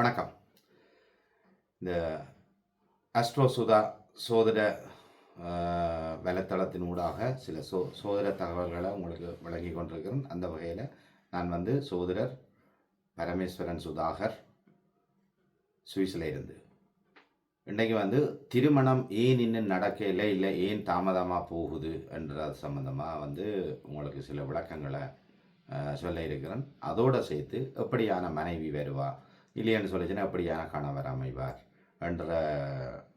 வணக்கம். இந்த அஸ்ட்ரோ சுதா சோதர வலைத்தளத்தின் ஊடாக சில சோ சோதர தகவல்களை உங்களுக்கு வழங்கி கொண்டிருக்கிறேன். அந்த வகையில் நான் வந்து சோதரர் பரமேஸ்வரன் சுதாகர் சுவிஸில் இருந்து. இன்றைக்கு வந்து திருமணம் ஏன் இன்னும் நடக்கலை இல்லை ஏன் தாமதமாக போகுது என்றது சம்பந்தமாக வந்து உங்களுக்கு சில விளக்கங்களை சொல்ல இருக்கிறேன். அதோடு சேர்த்து எப்படியான மனைவி வருவா இல்லைன்னு சொல்லிச்சுன்னா எப்படியான கணவர் அமைவார் என்ற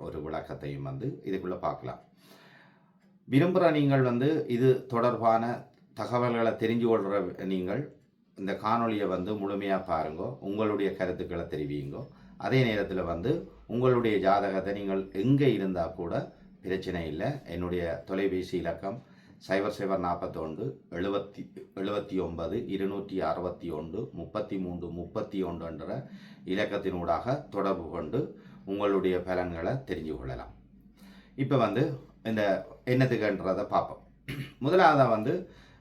ஒரு விளக்கத்தையும் வந்து இதுக்குள்ளே பார்க்கலாம். விரும்புகிற நீங்கள் வந்து இது தொடர்பான தகவல்களை தெரிஞ்சு கொள்கிற நீங்கள் இந்த காணொளியை வந்து முழுமையாக பாருங்க உங்களுடைய கருத்துக்களை தெரிவிங்கோ அதே நேரத்தில் வந்து உங்களுடைய ஜாதகத்தை நீங்கள் எங்கே இருந்தால் கூட பிரச்சனை இல்லை. என்னுடைய தொலைபேசி இலக்கம் சைபர் சைபர் நாற்பத்தொன்று எழுபத்தி எழுபத்தி ஒன்பது இருநூற்றி அறுபத்தி ஒன்று முப்பத்தி மூன்று முப்பத்தி ஒன்று என்ற இலக்கத்தினூடாக தொடர்பு கொண்டு உங்களுடைய பலன்களை தெரிஞ்சு கொள்ளலாம். இப்போ வந்து இந்த என்னத்துக்குன்றதை பார்ப்போம். முதலாவதாக வந்து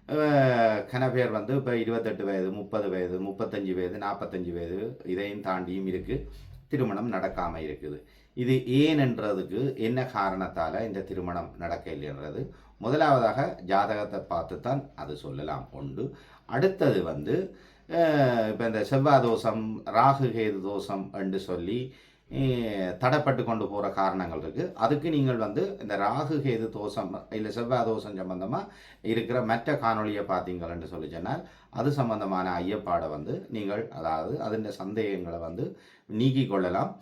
அஹ், கன பேர் வந்து இப்போ இருபத்தெட்டு வயது முப்பது வயது முப்பத்தஞ்சு வயது நாற்பத்தஞ்சு வயது இதையும் தாண்டியும் இருக்குது திருமணம் நடக்காமல் இருக்குது. இது ஏன்ன்றதுக்கு என்ன காரணத்தால் இந்த திருமணம் நடக்க இல்லைன்றது முதலாவதாக ஜாதகத்தை பார்த்து தான் அது சொல்லலாம் உண்டு. அடுத்தது வந்து இப்போ இந்த செவ்வாய் தோஷம் ராகு கேது தோஷம் என்று சொல்லி தடைப்பட்டு கொண்டு போகிற காரணங்கள் இருக்குது அதுக்கு நீங்கள் வந்து இந்த ராகு கேது தோஷம் இல்லை செவ்வாய் தோஷம் சம்பந்தமாக இருக்கிற மற்ற காணொளியை பார்த்தீங்கன்னு சொல்லி சொன்னால் அது சம்பந்தமான ஐயப்பாடை வந்து நீங்கள் அதாவது அதன் சந்தேகங்களை வந்து நீக்கி கொள்ளலாம்.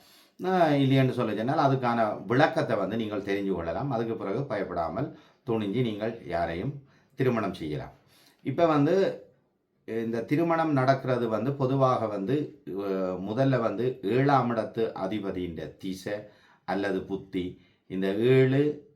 இல்லையென்று சொல்லி சொன்னால் அதுக்கான விளக்கத்தை வந்து நீங்கள் தெரிஞ்சு கொள்ளலாம். அதுக்கு பிறகு பயப்படாமல் துணிஞ்சு நீங்கள் யாரையும் திருமணம் செய்யலாம். இப்போ வந்து இந்த திருமணம் நடக்கிறது வந்து பொதுவாக வந்து முதல்ல வந்து ஏழாம் இடத்து அதிபதியின் திசை அல்லது புத்தி இந்த ஏழு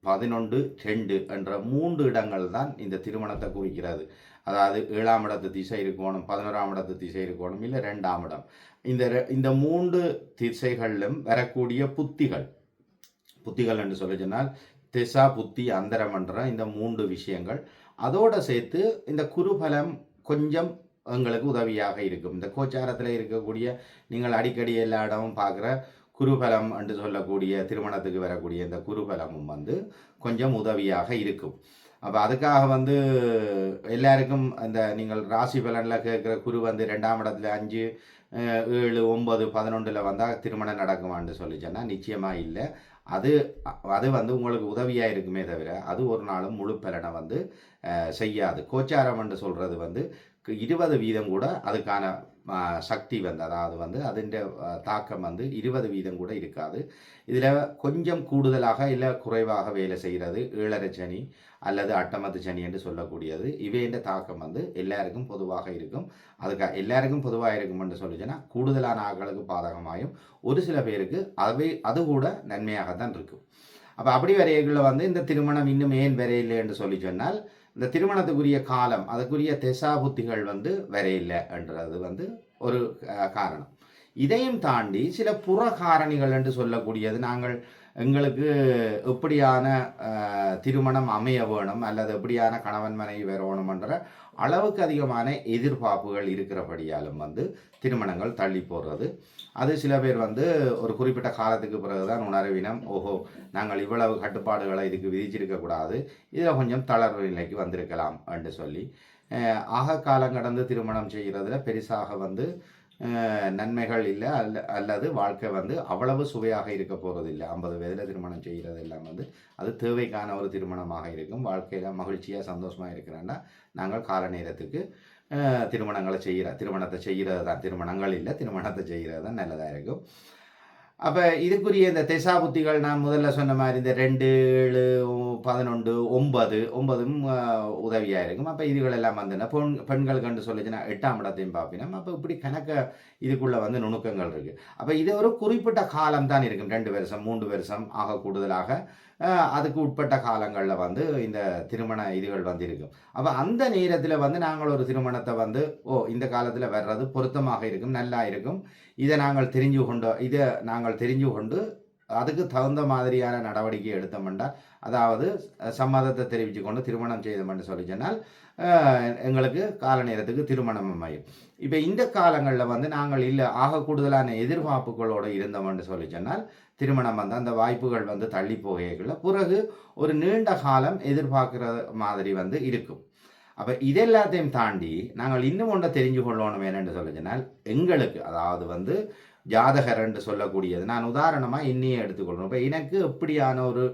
பதினொன்று ரெண்டு என்ற மூன்று இடங்கள் தான் இந்த திருமணத்தை குறிக்கிறது. அதாவது ஏழாம் இடத்து திசை இருக்கணும் பதினோராம் இடத்து திசை இருக்கணும் இல்லை ரெண்டாம் இடம். இந்த ரெ- இந்த மூன்று திசைகளிலும் வரக்கூடிய புத்திகள் புத்திகள் என்று சொல்லி சொன்னால் திசா புத்தி அந்தரமன்றம் இந்த மூன்று விஷயங்கள். அதோடு சேர்த்து இந்த குருபலம் கொஞ்சம் எங்களுக்கு உதவியாக இருக்கும். இந்த கோச்சாரத்தில் இருக்கக்கூடிய நீங்கள் அடிக்கடி எல்லா இடமும் பார்க்குற குருபலம் என்று சொல்லக்கூடிய திருமணத்துக்கு வரக்கூடிய இந்த குருபலமும் வந்து கொஞ்சம் உதவியாக இருக்கும். அப்போ அதுக்காக வந்து எல்லாருக்கும் அந்த நீங்கள் ராசி பலனில் கேட்குற குரு வந்து ரெண்டாம் இடத்துல அஞ்சு ஏழு ஒன்பது பதினொன்றில் வந்தால் திருமணம் நடக்குமான்னு சொல்லி சொன்னால் நிச்சயமாக இல்லை. அது அது வந்து உங்களுக்கு உதவியாக இருக்குமே தவிர அது ஒரு நாளும் முழு பலனை வந்து செய்யாது. கோச்சாரம் என்று சொல்கிறது வந்து இருபது வீதம் கூட அதுக்கான சக்தி வந்து அதாவது வந்து அதன் தாக்கம் வந்து இருபது வீதம் கூட இருக்காது. இதில் கொஞ்சம் கூடுதலாக இல்லை குறைவாக வேலை செய்கிறது ஏழரை சனி அல்லது அட்டமத்து சனி என்று சொல்லக்கூடியது. இவையின் தாக்கம் வந்து எல்லாருக்கும் பொதுவாக இருக்கும். அதுக்கு எல்லாருக்கும் பொதுவாக இருக்கும் என்று சொல்லிச்சுன்னா கூடுதலான ஆட்களுக்கு பாதகமாயும் ஒரு சில பேருக்கு அவை அது கூட நன்மையாகத்தான் இருக்கும். அப்போ அப்படி வரைகளில் வந்து இந்த திருமணம் இன்னும் ஏன் வரையில்லை என்று சொல்லி சொன்னால் இந்த திருமணத்துக்குரிய காலம் அதுக்குரிய திசா புத்திகள் வந்து வரையில்லை என்றது வந்து ஒரு காரணம். இதையும் தாண்டி சில புற காரணிகள் என்று சொல்லக்கூடியது நாங்கள் எங்களுக்கு எப்படியான திருமணம் அமைய வேணும் அல்லது எப்படியான கணவன் மனைவி வரணும் அளவுக்கு அதிகமான எதிர்பார்ப்புகள் இருக்கிறபடியாலும் வந்து திருமணங்கள் தள்ளி போடுறது. அது சில பேர் வந்து ஒரு குறிப்பிட்ட காலத்துக்கு பிறகுதான் உணர்வினம் ஓஹோ நாங்கள் இவ்வளவு கட்டுப்பாடுகளை இதுக்கு விதிச்சிருக்கக்கூடாது இதில் கொஞ்சம் தளர்வு நிலைக்கு வந்திருக்கலாம் என்று சொல்லி ஆக காலம் கடந்து திருமணம் செய்கிறதுல பெருசாக வந்து நன்மைகள் இல்லை. அல்ல அல்லது வாழ்க்கை வந்து அவ்வளவு சுவையாக இருக்க போகிறது இல்லை ஐம்பது வயதில் திருமணம் செய்கிறது எல்லாம் வந்து அது தேவைக்கான ஒரு திருமணமாக இருக்கும். வாழ்க்கையில் மகிழ்ச்சியாக சந்தோஷமாக இருக்கிறேன்னா நாங்கள் கால நேரத்துக்கு திருமணங்களை செய்கிற திருமணத்தை செய்கிறது தான் திருமணங்கள் இல்லை திருமணத்தை செய்கிறது தான் நல்லதாக இருக்கும். அப்போ இதுக்குரிய இந்த திசா புத்திகள் நான் முதல்ல சொன்ன மாதிரி இந்த ரெண்டு ஏழு பதினொன்று ஒன்பது ஒன்பதும் உதவியாக இருக்கும். அப்போ இதுகளெல்லாம் வந்துன்னா பெண் பெண்கள் கண்டு சொல்லிச்சுன்னா எட்டாம் இடத்தையும் பார்ப்பினோம். அப்போ இப்படி கணக்க இதுக்குள்ளே வந்து நுணுக்கங்கள் இருக்குது அப்போ இது ஒரு குறிப்பிட்ட காலம் தான் இருக்கும். ரெண்டு வருஷம் மூன்று வருஷம் ஆக கூடுதலாக. அதுக்கு உட்பட்ட காலங்களில் வந்து இந்த திருமண இதுகள் வந்து இருக்கும் அப்போ அந்த நேரத்தில் வந்து நாங்கள் ஒரு திருமணத்தை வந்து ஓ இந்த காலத்தில் வர்றது பொருத்தமாக இருக்கும் நல்லா இருக்கும். இதை நாங்கள் தெரிஞ்சு கொண்டு இதை நாங்கள் தெரிஞ்சு கொண்டு அதுக்கு தகுந்த மாதிரியான நடவடிக்கை எடுத்தோம்னா அதாவது சம்மதத்தை தெரிவித்து கொண்டு திருமணம் செய்தோம்னு சொல்லி சொன்னால் எங்களுக்கு கால நேரத்துக்கு திருமணம் அமையும். இப்போ இந்த காலங்களில் வந்து நாங்கள் இல்லை ஆக கூடுதலான எதிர்பார்ப்புகளோடு இருந்தோம்னு சொல்லி சொன்னால் திருமணம் வந்து அந்த வாய்ப்புகள் வந்து தள்ளி போகையில் பிறகு ஒரு நீண்ட காலம் எதிர்பார்க்குற மாதிரி வந்து இருக்கும். அப்போ இதெல்லாத்தையும் தாண்டி நாங்கள் இன்னும் ஒன்றை தெரிஞ்சு கொள்ளணும் என்னென்று சொல்லி எங்களுக்கு அதாவது வந்து ஜாதகர் என்று சொல்லக்கூடியது. நான் உதாரணமாக இன்னையே எடுத்துக்கொள்ளணும் இப்போ எனக்கு எப்படியான ஒரு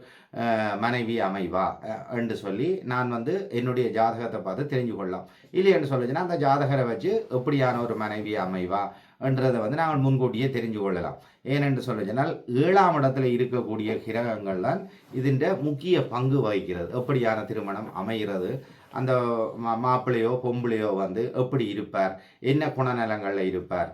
மனைவி அமைவா? என்று சொல்லி நான் வந்து என்னுடைய ஜாதகத்தை பார்த்து தெரிஞ்சு கொள்ளலாம். இல்லை என்று சொல்லுச்சுன்னா அந்த ஜாதகரை வச்சு எப்படியான ஒரு மனைவி அமைவா? என்றதை வந்து நாங்கள் முன்கூட்டியே தெரிஞ்சு கொள்ளலாம். ஏனென்று சொல்லுச்சுனால் ஏழாம் இடத்துல இருக்கக்கூடிய கிரகங்கள் தான் இதிൻ്റെ முக்கிய பங்கு வகிக்கிறது. எப்படியான திருமணம் அமைகிறது? அந்த மா மாப்பிள்ளையோ பொம்பளையோ வந்து எப்படி இருப்பார்? என்ன குணநலங்களில் இருப்பார்?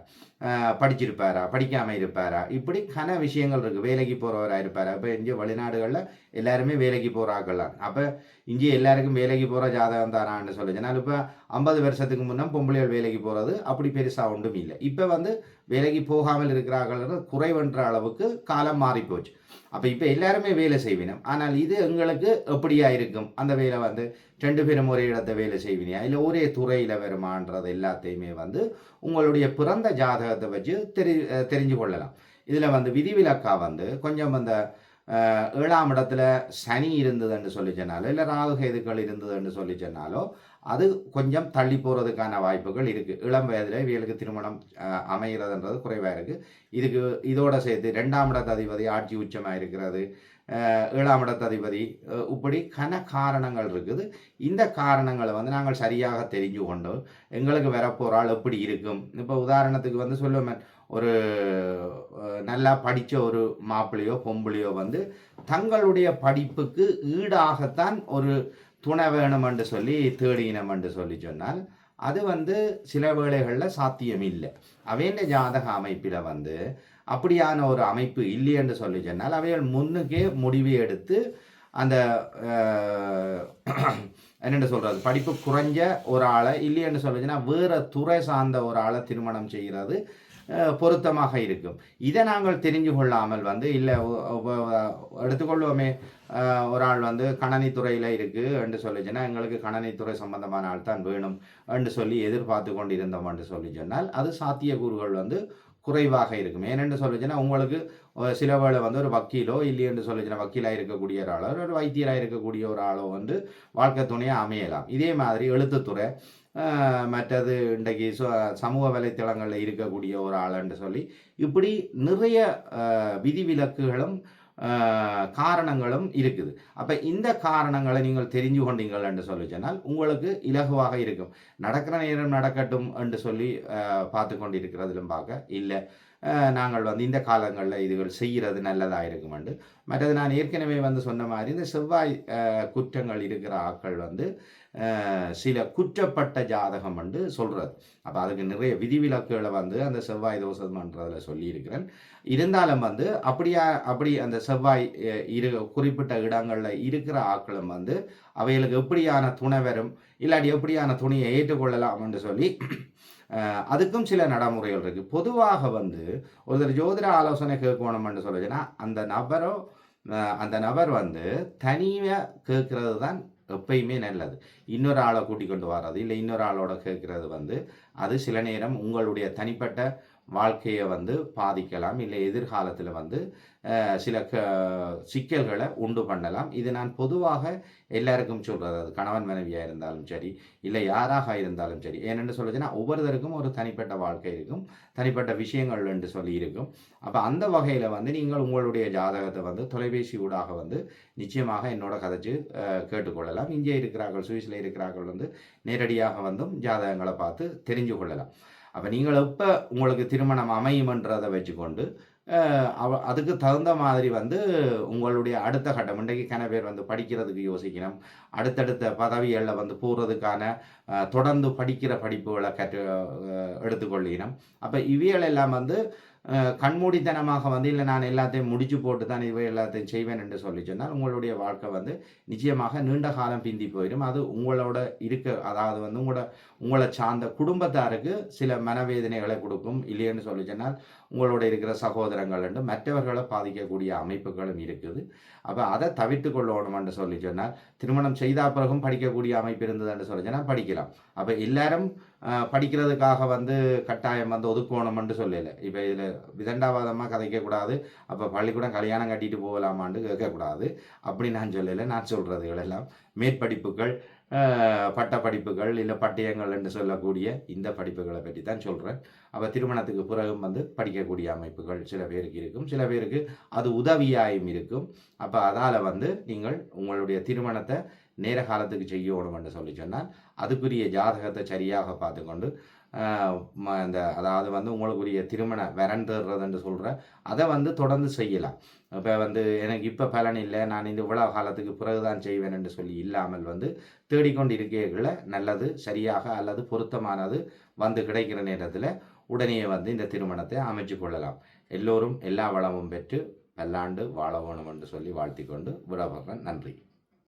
படிச்சிருப்பாரா? படிக்காமல் இருப்பாரா? இப்படி கன விஷயங்கள் இருக்குது வேலைக்கு போகிறவராக இருப்பார்? அப்போ இங்கே வெளிநாடுகளில் எல்லாருமே வேலைக்கு போகிறாக்கலாம் அப்போ இங்கே எல்லாருக்கும் வேலைக்கு போகிற ஜாதகம் தானான்னு சொல்லுச்சுன்னா இப்போ ஐம்பது வருஷத்துக்கு முன்னே பொம்பளைகள் வேலைக்கு போகிறது அப்படி பெருசாக ஒன்றும் இல்லை. இப்போ வந்து வேலைக்கு போகாமல் இருக்கிறார்கள் குறைவென்ற அளவுக்கு காலம் மாறி போச்சு அப்போ இப்போ எல்லாருமே வேலை செய்வினோம். ஆனால் இது எங்களுக்கு எப்படியா இருக்கும்? அந்த வேலை வந்து ரெண்டு பேரும் ஒரே இடத்த வேலை செய்வினியா? இல்லை ஒரே துறையில் வருமானது எல்லாத்தையுமே வந்து உங்களுடைய பிறந்த ஜாதகத்தை வச்சு தெரி தெரிஞ்சு கொள்ளலாம். இதில் வந்து விதிவிலக்கா வந்து கொஞ்சம் அந்த ஏழாம் இடத்துல சனி இருந்ததுன்னு சொல்லி சொன்னாலோ இல்லை ராகு கேதுக்கள் இருந்ததுன்னு சொல்லி சொன்னாலோ அது கொஞ்சம் தள்ளி போகிறதுக்கான வாய்ப்புகள் இருக்குது இளம் வயதில் இவர்களுக்கு திருமணம் அமைகிறதுன்றது குறைவாக இருக்குது இதுக்கு இதோட சேர்த்து ரெண்டாம் இடத்து அதிபதி ஆட்சி உச்சமாக இருக்கிறது. ஏழாம் இடத்து அதிபதி இப்படி கன காரணங்கள் இருக்குது. இந்த காரணங்களை வந்து நாங்கள் சரியாக தெரிஞ்சு கொண்டு எங்களுக்கு வரப்போகிற ஆள் எப்படி இருக்கும்? இப்போ உதாரணத்துக்கு வந்து சொல்லுவேன் ஒரு நல்லா படித்த ஒரு மாப்பிள்ளையோ பொம்பளையோ வந்து தங்களுடைய படிப்புக்கு ஈடாகத்தான் ஒரு துணை வேணுமென்று சொல்லி தேடினம் என்று சொல்லி சொன்னால் அது வந்து சில வேளைகளில் சாத்தியம் இல்லை அவையின் ஜாதக அமைப்பில் வந்து அப்படியான ஒரு அமைப்பு இல்லை என்று சொல்லி சொன்னால் அவைகள் முன்னுக்கே முடிவு எடுத்து அந்த என்னென்று சொல்கிறது படிப்பு குறைஞ்ச ஒரு ஆளை இல்லையென்று சொல்லுச்சுன்னா வேறு துறை சார்ந்த ஒரு ஆளை திருமணம் செய்கிறது. பொருத்தமாக இருக்கும். இதை நாங்கள் தெரிஞ்சு கொள்ளாமல் வந்து இல்லை எடுத்துக்கொள்வோமே. ஒரு ஆள் வந்து கணனித்துறையில் இருக்குது என்று சொல்லிச்சுன்னா எங்களுக்கு கணனித்துறை சம்பந்தமான ஆள் தான் வேணும் என்று சொல்லி எதிர்பார்த்து கொண்டு இருந்தோம் என்று சொல்லி சொன்னால் அது சாத்தியக்கூறுகள் வந்து குறைவாக இருக்கும். ஏனென்று சொல்லிச்சுன்னா உங்களுக்கு சில வேளை வந்து ஒரு வக்கீலோ இல்லையென்று சொல்லிச்சுன்னா வக்கீலாக இருக்கக்கூடிய ஒரு ஆளோ ஒரு வைத்தியராக இருக்கக்கூடிய ஒரு ஆளோ வந்து வாழ்க்கை துணையாக அமையலாம். இதே மாதிரி எழுத்துத்துறை மற்றது இன்றைக்கு சமூக வலைத்தளங்களில் இருக்கக்கூடிய ஒரு ஆளுன்னு சொல்லி இப்படி நிறைய விதிவிலக்குகளும் காரணங்களும் இருக்குது. அப்போ இந்த காரணங்களை நீங்கள் தெரிஞ்சு கொண்டீங்கள் என்று சொல்லி சொன்னால் உங்களுக்கு இலகுவாக இருக்கும். நடக்கிற நேரம் நடக்கட்டும் என்று சொல்லி பார்த்து பார்த்து கொண்டிருக்கிறதிலும் பார்க்க இல்லை நாங்கள் வந்து இந்த காலங்களில் இதுகள் செய்கிறது நல்லதாக இருக்குமெண்டு மற்றது நான் ஏற்கனவே வந்து சொன்ன மாதிரி இந்த செவ்வாய் குற்றங்கள் இருக்கிற ஆட்கள் வந்து சில குற்றப்பட்ட ஜாதகம் வந்து சொல்கிறது அப்போ அதுக்கு நிறைய விதிவிலக்குகளை வந்து அந்த செவ்வாய் தோஷம்ன்றதில் சொல்லியிருக்கிறேன். இருந்தாலும் வந்து அப்படியா அப்படி அந்த செவ்வாய் இரு குறிப்பிட்ட இடங்களில் இருக்கிற ஆட்களும் வந்து அவைகளுக்கு எப்படியான துணை வரும் இல்லாட்டி எப்படியான துணியை ஏற்றுக்கொள்ளலாம் என்று சொல்லி அதுக்கும் சில நடைமுறைகள் இருக்குது பொதுவாக வந்து ஒருத்தர் ஜோதிட ஆலோசனை கேட்கணும்னு சொல்லுச்சுன்னா அந்த நபரோ அந்த நபர் வந்து தனியாக கேட்கறது தான் எப்பயுமே நல்லது. இன்னொரு ஆளை கூட்டிக் கொண்டு வர்றது இல்லை இன்னொரு ஆளோட கேட்கறது வந்து அது சில நேரம் உங்களுடைய தனிப்பட்ட வாழ்க்கையை வந்து பாதிக்கலாம் இல்லை எதிர்காலத்தில் வந்து சில க சிக்கல்களை உண்டு பண்ணலாம். இது நான் பொதுவாக எல்லாருக்கும் சொல்கிறது அது கணவன் மனைவியாக இருந்தாலும் சரி இல்லை யாராக இருந்தாலும் சரி. ஏனென்று சொல்லுச்சுன்னா ஒவ்வொருத்தருக்கும் ஒரு தனிப்பட்ட வாழ்க்கை இருக்கும். தனிப்பட்ட விஷயங்கள் என்று சொல்லி இருக்கும். அப்போ அந்த வகையில் வந்து நீங்கள் உங்களுடைய ஜாதகத்தை வந்து தொலைபேசி ஊடாக வந்து நிச்சயமாக என்னோட கதைச்சு கேட்டுக்கொள்ளலாம். இங்கே இருக்கிறார்கள் சுவிஸில் இருக்கிறார்கள் வந்து நேரடியாக வந்தும் ஜாதகங்களை பார்த்து தெரிஞ்சு கொள்ளலாம். அப்போ நீங்கள் எப்போ உங்களுக்கு திருமணம் அமையுமன்றதை வச்சுக்கொண்டு அதுக்கு தகுந்த மாதிரி வந்து உங்களுடைய அடுத்த கட்டம் இன்றைக்கு கன பேர் வந்து படிக்கிறதுக்கு யோசிக்கணும்? அடுத்தடுத்த பதவிகளில் வந்து போகிறதுக்கான தொடர்ந்து படிக்கிற படிப்புகளை கற்று எடுத்துக்கொள்ளினோம் அப்போ இவைகள் எல்லாம் வந்து கண்மூடித்தனமாக வந்து இல்லை நான் எல்லாத்தையும் முடிச்சு போட்டு தான் இவை எல்லாத்தையும் செய்வேன் என்று சொல்லி சொன்னால் உங்களுடைய வாழ்க்கை வந்து நிச்சயமாக நீண்ட காலம் பிந்தி போயிடும். அது உங்களோட இருக்க அதாவது வந்து உங்களோட உங்களை சார்ந்த குடும்பத்தாருக்கு சில மனவேதனைகளை கொடுக்கும். இல்லைன்னு சொல்லி சொன்னால் உங்களோட இருக்கிற சகோதரங்கள் என்று மற்றவர்களை பாதிக்கக்கூடிய அமைப்புகளும் இருக்குது. அப்போ அதை தவிர்த்து கொள்ளணும்னு சொல்லி சொன்னால் திருமணம் செய்த பிறகும் படிக்கக்கூடிய அமைப்பு இருந்ததுன்னு சொல்லி சொன்னால் படிக்கலாம். அப்போ எல்லாரும் படிக்கிறதுக்காக வந்து கட்டாயம் வந்து ஒதுக்கணும்னு சொல்லலை. இப்போ இதில் விதண்டாவாதமாக கதைக்கக்கூடாது அப்போ பள்ளிக்கூடம் கல்யாணம் கட்டிட்டு போகலாமான்னு கேட்கக்கூடாது அப்படி நான் சொல்லலை. நான் சொல்கிறதுகள் எல்லாம் மேற்படிப்புகள் பட்ட படிப்புகள் இல்லை பட்டயங்கள் என்று சொல்லக்கூடிய இந்த படிப்புகளை பற்றி தான் சொல்கிறேன் அப்போ திருமணத்துக்கு பிறகும் வந்து படிக்கக்கூடிய அமைப்புகள் சில பேருக்கு இருக்கும். சில பேருக்கு அது உதவியாயும் இருக்கும். அப்போ அதால் வந்து நீங்கள் உங்களுடைய திருமணத்தை நேர காலத்துக்கு செய்யணும் என்று சொல்லி சொன்னால் அதுக்குரிய ஜாதகத்தை சரியாக பார்த்துக்கொண்டு இந்த அதாவது வந்து உங்களுக்குரிய திருமண வரன் தேடுறதுன்னு சொல்கிற அதை வந்து தொடர்ந்து செய்யலாம். இப்போ வந்து எனக்கு இப்போ பலன் இல்லை நான் இந்த இவ்வளவு காலத்துக்கு பிறகுதான் செய்வேன் என்று சொல்லி இல்லாமல் வந்து தேடிக்கொண்டு இருக்கிறீர்கள நல்லது சரியாக அல்லது பொருத்தமானது வந்து கிடைக்கிற நேரத்தில் உடனே வந்து இந்த திருமணத்தை அமைச்சு கொள்ளலாம். எல்லோரும் எல்லா வளமும் பெற்று பல்லாண்டு வாழ வேணும் என்று சொல்லி வாழ்த்திக்கொண்டு விடப்படுறேன் நன்றி.